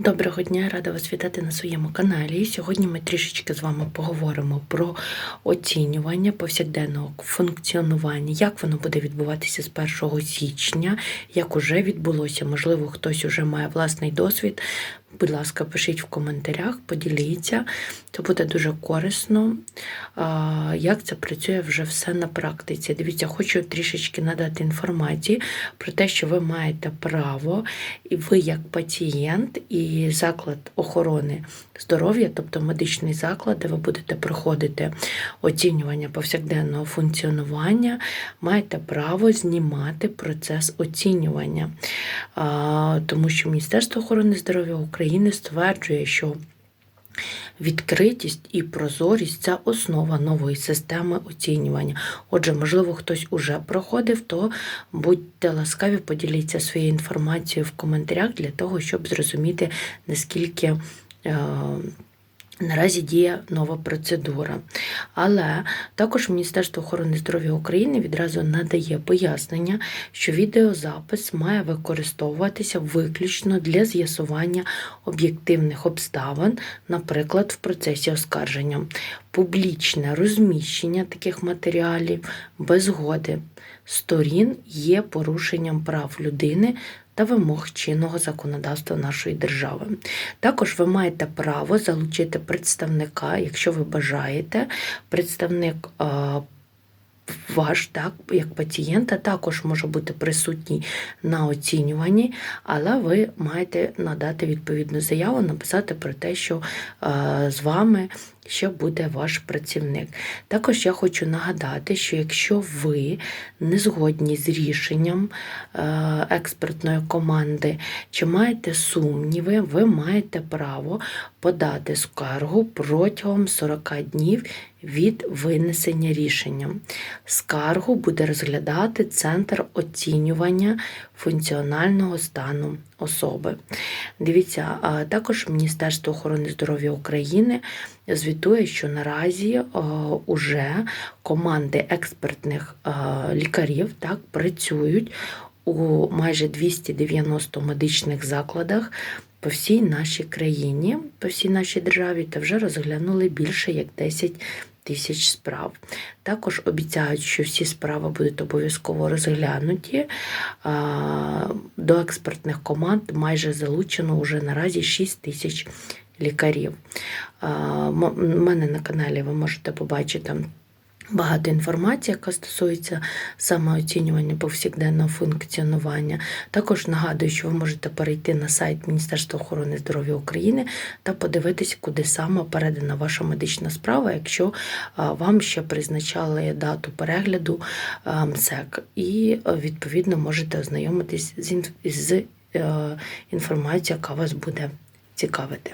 Доброго дня, рада вас вітати на своєму каналі. Сьогодні ми трішечки з вами поговоримо про оцінювання повсякденного функціонування, як воно буде відбуватися з 1 січня, як уже відбулося. Можливо, хтось уже має власний досвід. Будь ласка, пишіть в коментарях, поділіться. Це буде дуже корисно. Як це працює вже все на практиці? Дивіться, хочу трішечки надати інформації про те, що ви маєте право, і ви як пацієнт і заклад охорони здоров'я, тобто медичний заклад, де ви будете проходити оцінювання повсякденного функціонування, маєте право знімати процес оцінювання. Тому що Міністерство охорони здоров'я України стверджує, що Відкритість і прозорість це основа нової системи оцінювання. Отже, можливо, хтось уже проходив, то будьте ласкаві, поділіться своєю інформацією в коментарях для того, щоб зрозуміти, наскільки. Наразі діє нова процедура. Але також Міністерство охорони здоров'я України відразу надає пояснення, що відеозапис має використовуватися виключно для з'ясування об'єктивних обставин, наприклад, в процесі оскарження. Публічне розміщення таких матеріалів без згоди сторін є порушенням прав людини та вимог чинного законодавства нашої держави. Також ви маєте право залучити представника, якщо ви бажаєте, представник. Ваш так, як пацієнта також може бути присутній на оцінюванні, але ви маєте надати відповідну заяву, написати про те, що з вами ще буде ваш працівник. Також я хочу нагадати, що якщо ви не згодні з рішенням е, експертної команди, чи маєте сумніви, ви маєте право подати скаргу протягом 40 днів від винесення рішення. Скаргу буде розглядати Центр оцінювання функціонального стану особи. Дивіться, також Міністерство охорони здоров'я України звітує, що наразі е, уже команди експертних е, лікарів так працюють у майже 290 медичних закладах по всій нашій країні, по всій нашій державі, та вже розглянули більше як 10 тисяч справ. Також обіцяють, що всі справи будуть обов'язково розглянуті. До експертних команд майже залучено вже наразі 6 тисяч лікарів. У мене на каналі ви можете побачити. Багато інформації, яка стосується самооцінювання повсякденного функціонування. Також нагадую, що ви можете перейти на сайт Міністерства охорони здоров'я України та подивитись, куди саме передана ваша медична справа, якщо вам ще призначали дату перегляду МСЕК. І відповідно можете ознайомитись з інформацією, яка вас буде цікавити.